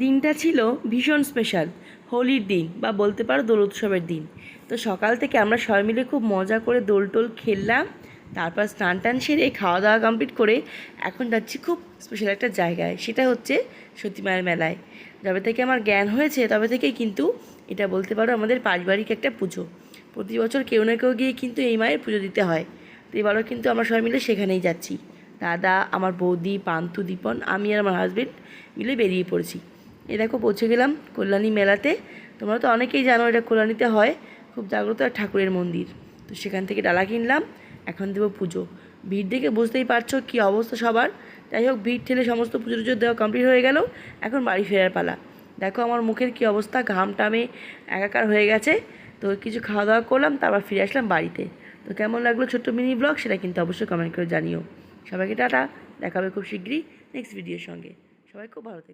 দিনটা ছিল ভীষণ স্পেশাল হোলির দিন বা বলতে পারো দোল উৎসবের দিন। তো সকাল থেকে আমরা সবাই মিলে খুব মজা করে দোল টোল খেললাম। তারপর স্নান টান সেরে খাওয়া দাওয়া কমপ্লিট করে এখন যাচ্ছি খুব স্পেশাল একটা জায়গায়। সেটা হচ্ছে সতীমায়ের মেলায়। যবে থেকে আমার জ্ঞান হয়েছে তবে থেকেই কিন্তু এটা বলতে পারো আমাদের পারিবারিক একটা পুজো। প্রতি বছর কেউ না কেউ গিয়ে কিন্তু এই মায়ের পুজো দিতে হয়। তো এবারও কিন্তু আমরা সবাই মিলে সেখানেই যাচ্ছি। দাদা, আমার বৌদি, পান্থু, দীপন, আমি আর আমার হাজবেন্ড মিলে বেরিয়ে পড়েছি। এ দেখো, পৌঁছে গেলাম কল্যাণী মেলাতে। তোমরা তো অনেকেই জানো এটা কল্যাণীতে হয়। খুব জাগ্রত আর ঠাকুরের মন্দির। তো সেখান থেকে ডালা কিনলাম, এখন দেবো পুজো। ভিড় দেখে বুঝতেই পারছ কী অবস্থা সবার। যাই হোক, ভিড় ঠেলে সমস্ত পুজো টুজো দেওয়া কমপ্লিট হয়ে গেল। এখন বাড়ি ফেরার পালা। দেখো, আমার মুখের কী অবস্থা, ঘাম টামে একাকার হয়ে গেছে। তো কিছু খাওয়া দাওয়া করলাম, তারপর ফিরে আসলাম বাড়িতে। তো কেমন লাগল ছোট্ট মিনি ব্লগ সেটা কিন্তু অবশ্যই কমেন্ট করে জানিও। সবাইকে টাটা দেখাবে খুব শীঘ্রই নেক্সট ভিডিওর সঙ্গে। সবাই খুব ভালো থেকো।